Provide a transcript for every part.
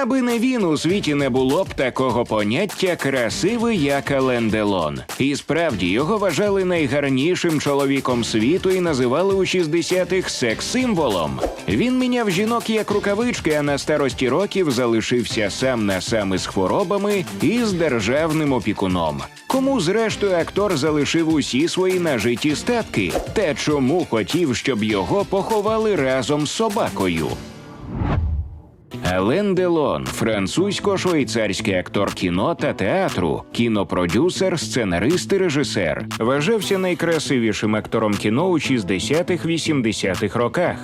Аби не він у світі не було б такого поняття красивий, як Ален Делон. І справді його вважали найгарнішим чоловіком світу і називали у 60-х секс-символом. Він міняв жінок як рукавички, а на старості років залишився сам на сам із хворобами і з державним опікуном. Кому зрештою актор залишив усі свої нажиті статки, та чому хотів, щоб його поховали разом з собакою? Ален Делон, французько-швейцарський актор кіно та театру, кінопродюсер, сценарист і режисер, вважався найкрасивішим актором кіно у 60-х-80-х роках.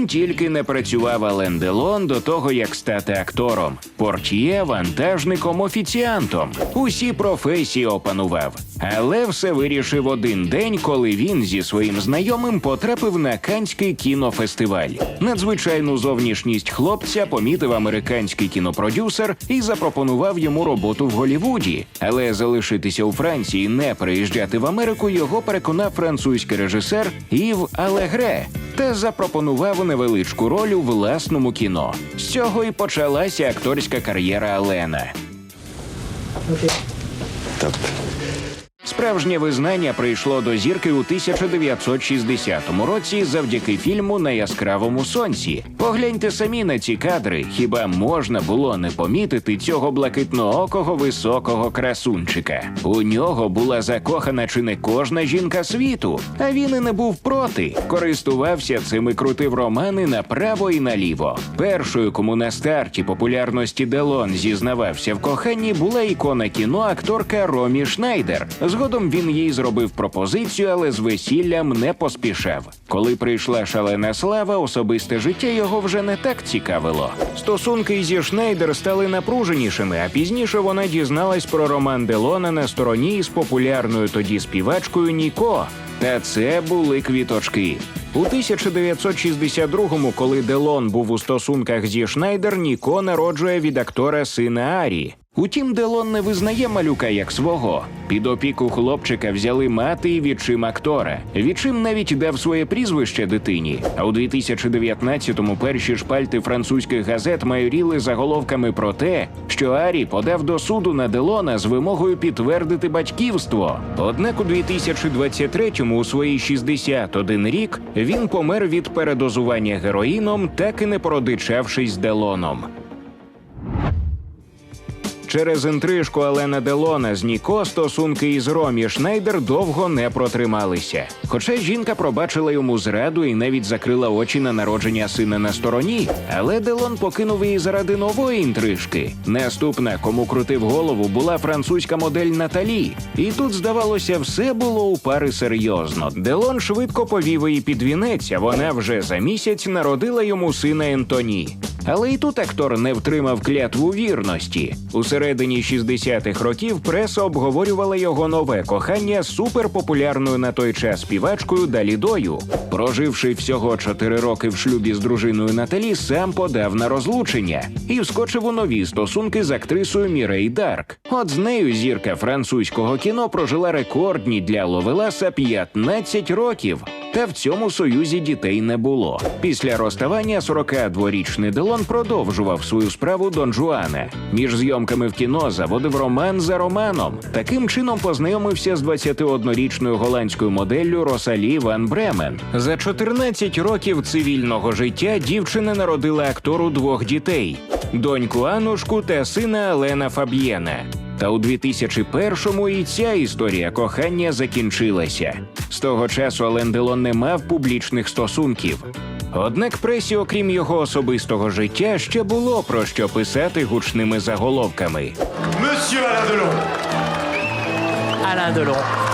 Ким тільки не працював Ален Делон до того, як стати актором, портьє, вантажником, офіціантом. Усі професії опанував. Але все вирішив один день, коли він зі своїм знайомим потрапив на Канський кінофестиваль. Надзвичайну зовнішність хлопця помітив американський кінопродюсер і запропонував йому роботу в Голівуді. Але залишитися у Франції, не приїжджати в Америку його переконав французький режисер Ів Алегре та запропонував невеличку роль у власному кіно. З цього і почалася акторська кар'єра Алена. Топ. Справжнє визнання прийшло до зірки у 1960 році завдяки фільму на яскравому сонці. Погляньте самі на ці кадри. Хіба можна було не помітити цього блакитноокого високого красунчика? У нього була закохана чи не кожна жінка світу, а він і не був проти. Користувався цим і крутив романи направо і наліво. Першою, кому на старті популярності Делон зізнавався в коханні, була ікона кіно акторка Ромі Шнайдер. Згодом він їй зробив пропозицію, але з весіллям не поспішав. Коли прийшла шалена слава, особисте життя його вже не так цікавило. Стосунки зі Шнайдер стали напруженішими, а пізніше вона дізналась про роман Делона на стороні із популярною тоді співачкою Ніко. Та це були квіточки. У 1962-му, коли Делон був у стосунках зі Шнайдер, Ніко народжує від актора сина Арі. Утім, Делон не визнає малюка як свого. Під опіку хлопчика взяли мати і відчим актора. Відчим навіть дав своє прізвище дитині. А у 2019-му перші шпальти французьких газет майоріли заголовками про те, що Арі подав до суду на Делона з вимогою підтвердити батьківство. Однак у 2023-му, у свої 61 рік, він помер від передозування героїном, так і не породичавшись з Делоном. Через інтрижку Алена Делона з Ніко стосунки із Ромі Шнайдер довго не протрималися. Хоча жінка пробачила йому зраду і навіть закрила очі на народження сина на стороні, але Делон покинув її заради нової інтрижки. Наступна, кому крутив голову, була французька модель Наталі. І тут, здавалося, все було у пари серйозно. Делон швидко повів її під вінець, а вона вже за місяць народила йому сина Ентоні. Але і тут актор не втримав клятву вірності. У середині 60-х років преса обговорювала його нове кохання з суперпопулярною на той час співачкою Далідою. Проживши всього 4 роки в шлюбі з дружиною Наталі, сам подав на розлучення і вскочив у нові стосунки з актрисою Мірей Дарк. От з нею зірка французького кіно прожила рекордні для Ловеласа 15 років. Та в цьому союзі дітей не було. Після розставання 42-річний Делон продовжував свою справу Дон Жуана. Між зйомками в кіно заводив роман за романом. Таким чином познайомився з 21-річною голландською моделлю Росалі Ван Бремен. За 14 років цивільного життя дівчина народила актору двох дітей: доньку Анушку та сина Алена Фаб'єна. Та у 2001-му і ця історія кохання закінчилася. З того часу Ален Делон не мав публічних стосунків. Однак пресі, окрім його особистого життя, ще було про що писати гучними заголовками. Monsieur Alain Делон! Alain Delon,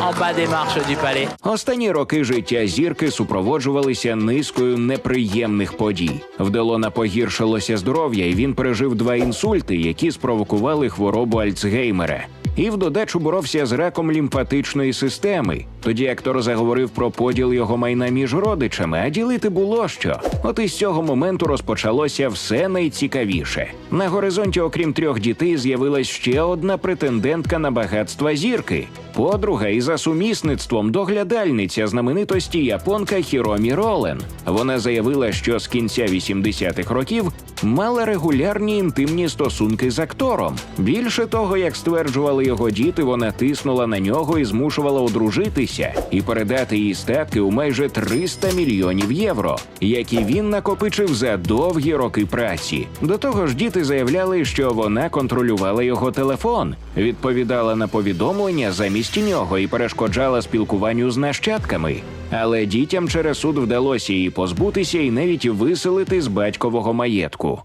en bas palais. Останні роки життя зірки супроводжувалися низкою неприємних подій. В Делона погіршилося здоров'я, і він пережив два інсульти, які спровокували хворобу Альцгеймера. І в додачу боровся з раком лімфатичної системи. Тоді актор заговорив про поділ його майна між родичами, а ділити було що. От із цього моменту розпочалося все найцікавіше. На горизонті, окрім трьох дітей, з'явилась ще одна претендентка на багатства зірки. Подруга і за сумісництвом доглядальниця знаменитості японка Хіромі Ролен. Вона заявила, що з кінця 80-х років мала регулярні інтимні стосунки з актором. Більше того, як стверджували його діти, вона тиснула на нього і змушувала одружитися і передати їй статки у майже 300 мільйонів євро, які він накопичив за довгі роки праці. До того ж, діти заявляли, що вона контролювала його телефон, відповідала на повідомлення замість нього і перешкоджала спілкуванню з нащадками. Але дітям через суд вдалося її позбутися і навіть виселити з батькового маєтку.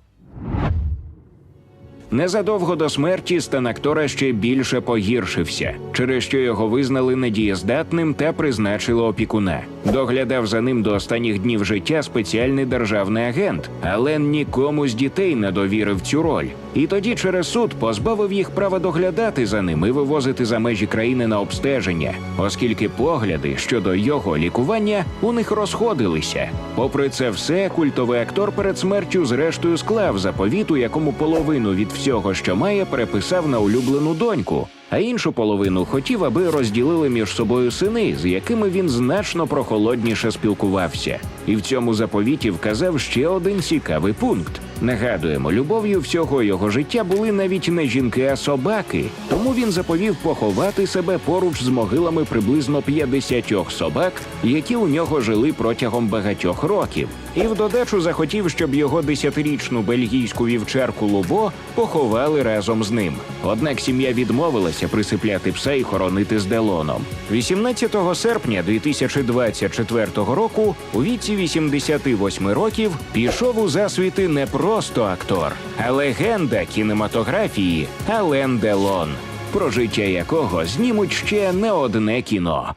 Незадовго до смерті стан актора ще більше погіршився, через що його визнали недієздатним та призначили опікуна. Доглядав за ним до останніх днів життя спеціальний державний агент, але нікому з дітей не довірив цю роль. І тоді через суд позбавив їх права доглядати за ним і вивозити за межі країни на обстеження, оскільки погляди щодо його лікування у них розходилися. Попри це все, культовий актор перед смертю зрештою склав заповіт, у якому половину від всього, що має, переписав на улюблену доньку, а іншу половину хотів, аби розділили між собою сини, з якими він значно прохолодніше спілкувався. І в цьому заповіті вказав ще один цікавий пункт. Нагадуємо, любов'ю всього його життя були навіть не жінки, а собаки. Тому він заповів поховати себе поруч з могилами приблизно 50 собак, які у нього жили протягом багатьох років. І в додачу захотів, щоб його десятирічну бельгійську вівчарку Лубо поховали разом з ним. Однак сім'я відмовилася присипляти пса і хоронити з Делоном. 18 серпня 2024 року, у віці 88 років, пішов у засвіти не просто актор, а легенда кінематографії Ален Делон, про життя якого знімуть ще не одне кіно.